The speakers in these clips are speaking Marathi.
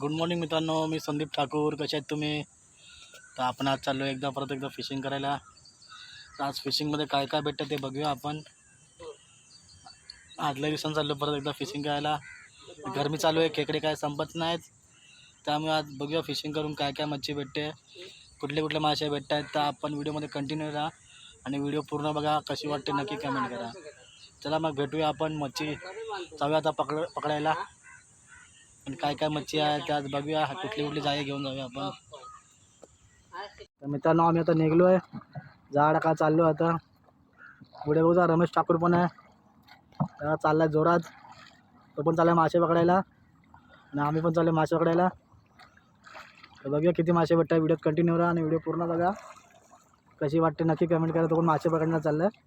गुड मॉर्निंग मित्रांनो मी संदीप ठाकूर कसे आहेत तुम्ही? तर आपण आज चाललो एकदा परत एकदा फिशिंग करायला. तर आज फिशिंगमध्ये काय काय भेटतं ते बघूया आपण. आदल्या दिवसानं चाललो परत एकदा फिशिंग करायला. गरमी चालू आहे खेकडे काय संपत नाहीत. त्यामुळे आज बघूया फिशिंग करून काय काय मच्छी भेटते. कुठले कुठले मासे भेटत आहेत तर आपण व्हिडिओमध्ये कंटिन्यू राहा. आणि व्हिडिओ पूर्ण बघा कशी वाटते नक्की कमेंट करा. चला मग भेटूया आपण मच्छी. जाऊया आता पकड पकडायला. आणि काय काय मच्छी आहे त्यात बघूया. कुठली कुठली जागे घेऊन जाऊया आपण. तर मित्रांनो आम्ही आता निघलो आहे झाड का चाललो आता. पुढे बघू रमेश ठाकूर पण आहे. त्या चालला आहे जोरात. तो पण चालला मासे पकडायला. आणि आम्ही पण चाललो मासे पकडायला. तर बघूया किती मासे भेटतात व्हिडिओत कंटिन्यू राहा आणि व्हिडिओ पूर्ण बघा. कशी वाटते नक्की कमेंट करा. तो पण मासे पकडण्यात चाललं आहे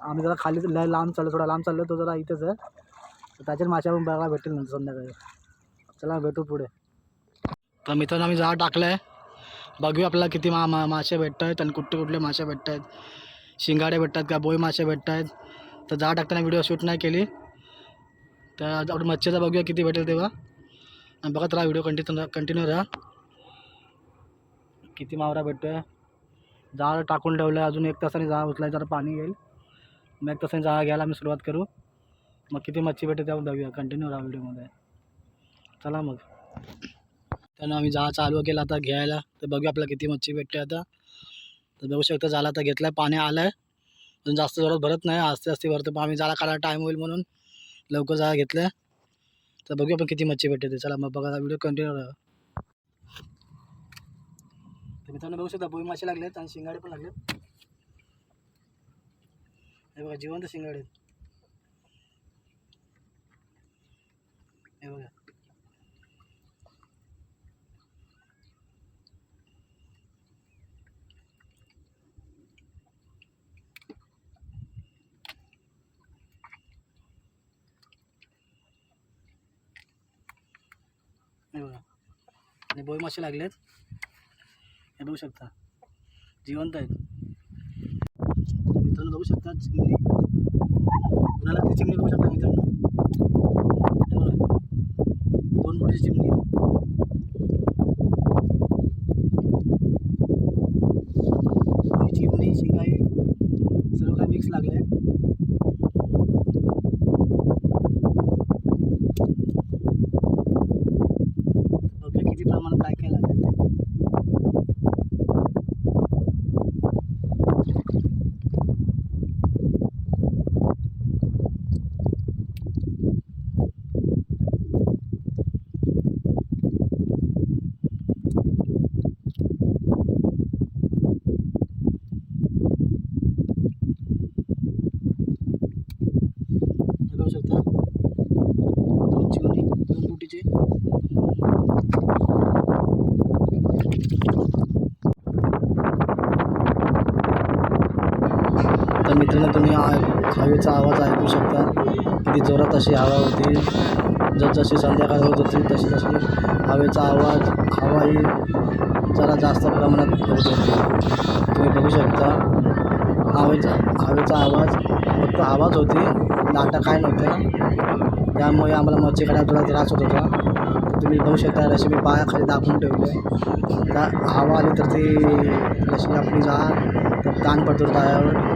आम्ही जरा खाली लय लांब चाललो थोडा लांब चाललो. तो जरा इथेच आहे. त्याच्यात मासे पण बघायला भेटेल संध्याकाळी. चला भेटू पुढे. तर मित्रांनो आम्ही जाळ टाकलं आहे बघूया आपल्याला किती मा मा मासे भेटत आहेत आणि कुठले कुठले मासे भेटत आहेत शिंगाडे भेटतात का? बोई मासे भेटत आहेत तर जाळ टाकताना व्हिडिओ शूट नाही केली. तर आपण मच्छीचा बघूया किती भेटेल तेव्हा. आणि बघत राहा व्हिडिओ कंटिन्यू कंटिन्यू राहा. किती मावरा भेटतो आहे जाळ टाकून ठेवलं आहे अजून एक तासाने जाळ उचलाय जरा पाणी येईल. मग एक तासाने जाळ घ्यायला आम्ही सुरुवात करू. मग किती मच्छी भेटेल त्यावर बघूया. कंटिन्यू राहा व्हिडिओमध्ये. चला मग. त्यानं आम्ही जा चालू केला आता घ्यायला. तर बघूया आपल्याला किती मच्छी भेटते आता. तर बघू शकता झाला आता घेतला पाणी आलं आहे अजून जास्त जोरात भरत नाही. आस्ते आस्ते भरतो. पण आम्ही जायला काढायला टाईम होईल म्हणून लवकर जाळा घेतलं तर बघूया आपण किती मच्छी भेटते ते. चला मग बघा व्हिडिओ कंटिन्यू राहा तर मित्रांनो बघू शकता बोई मासे लागलेत आणि शिंगाडे पण लागलेत. हे बघा जिवंत शिंगाडे आहेत हे बघा हे बघा. आणि बोय मासे लागलेत. हे बघू शकता. जिवंत आहेत. मित्रांनो बघू शकता चिमणी. कुणाला ती चिमणी बघू शकता मित्रांनो? दोन मोठी चिमणी ही चिमणी शिंगाई सर्व काही मिक्स लागले बघूया किती प्रमाणात काय काय लागले ते हे बघू शकता दोन चिमणी दोन बुटीचे बाजूने तुम्ही हवेचा आवाज ऐकू शकता. किती जोरात अशी हवा होती. जसजशी संध्याकाळ होत होती तशी तशी हवेचा आवाज हवा ही जरा जास्त प्रमाणात होत होती. तुम्ही बघू शकता हवेचा हवेचा आवाज फक्त आवाज होती लाटा काय नव्हत्या. त्यामुळे आम्हाला मच्छी काढायला थोडा त्रास होत होता. तुम्ही बघू शकता रशी मी पायाखाली दाखवून ठेवले. त्या हवा आली तर ती रशी आपली जा तर ताण पडतो पायावर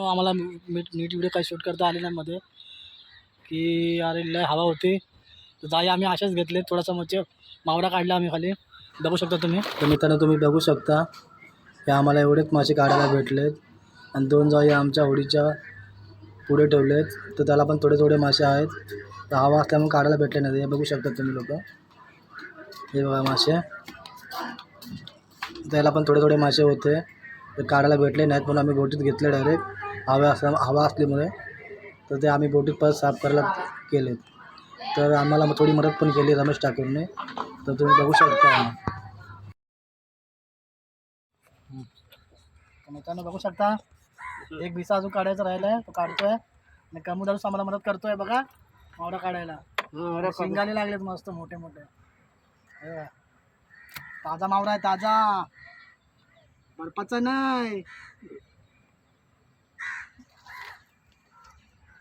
हो, आम्हाला मीट नीट व्हिडिओ काही शूट करता आले नाही मध्ये. की अरे लय हवा होती. तर जाई आम्ही अशाच घेतले. थोडासा म्हणजे मच्छ मावडा काढला आम्ही खाली. बघू शकता तुम्ही. तर मित्रांनो तुम्ही बघू शकता. हे आम्हाला एवढेच मासे काढायला भेटलेत. आणि दोन जाई आमच्या होडीच्या पुढे ठेवलेत. तर त्याला पण थोडे थोडे मासे आहेत. तर हवा असल्यामुळे काढायला भेटले नाही हे बघू शकता तुम्ही लोक. हे बघा मासे. त्याला पण थोडे थोडे मासे होते. ते काढायला भेटले नाहीत म्हणून आम्ही बोटीत घेतले डायरेक्ट हवा असल्या हवा असल्यामुळे तर ते आम्ही बोटीत परत साफ करायला केले तर आम्हाला मग थोडी मदत पण केली रमेश ठाकूरने. तर तुम्ही बघू शकता. तर मित्रांनो बघू शकता. एक भिसा अजून काढायचा राहिला आहे तो काढतोय. आणि कमुदारूस आम्हाला मदत करतोय बघा. मावडा काढायला. शिंगाले लागलेत मस्त मोठे मोठे. ताजा मावरा आहे ताजा. बर्फाचा नाही.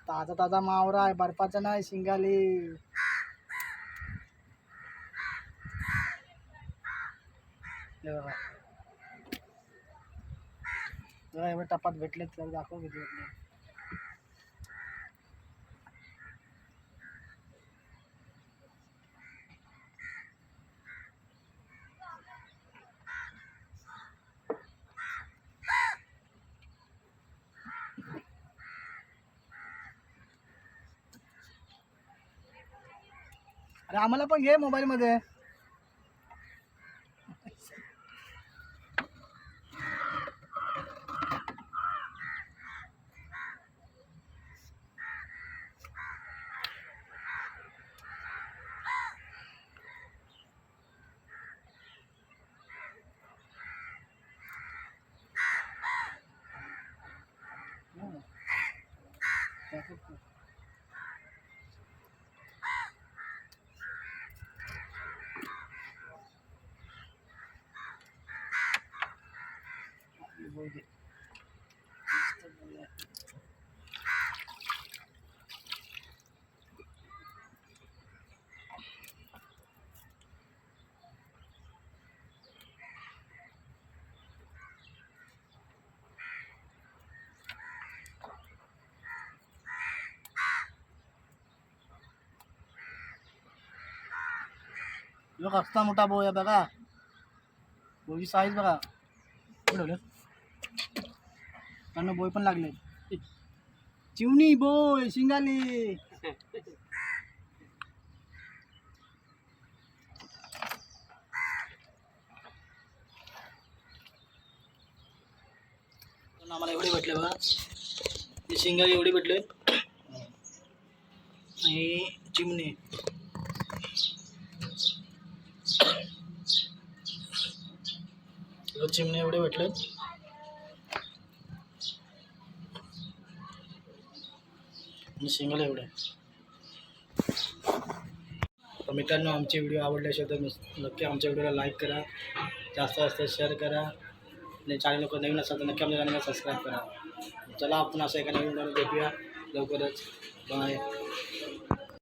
ताजा ताजा मावरा आहे बर्फाचा नाही शिंगाली. हे एवढे टपात भेटलेत तर दाखव किती भेटले. अरे आम्हाला पण घे मोबाईलमध्ये Thank you. लोक असता मोठा बोय आहे बघा. बोयची साईज बघा. ठेवलं. त्यांना बोय पण लागले. चिवणी बोय शिंगाली. आम्हाला एवढे भेटले बघा. हे शिंगाली एवढे भेटले. आणि चिमणी. चिमणे एवढे भेटले. आणि शिंगल एवढे. तर मित्रांनो आमचे व्हिडिओ आवडले असेल तर नक्की आमच्या व्हिडिओला लाईक करा. जास्त जास्त शेअर करा. आणि चॅनल लोक नवीन असाल तर नक्की आमच्या चॅनलला सबस्क्राईब करा. चला आपण असं एका नवीन व्हिडिओ भेटूया. लवकरच. बाय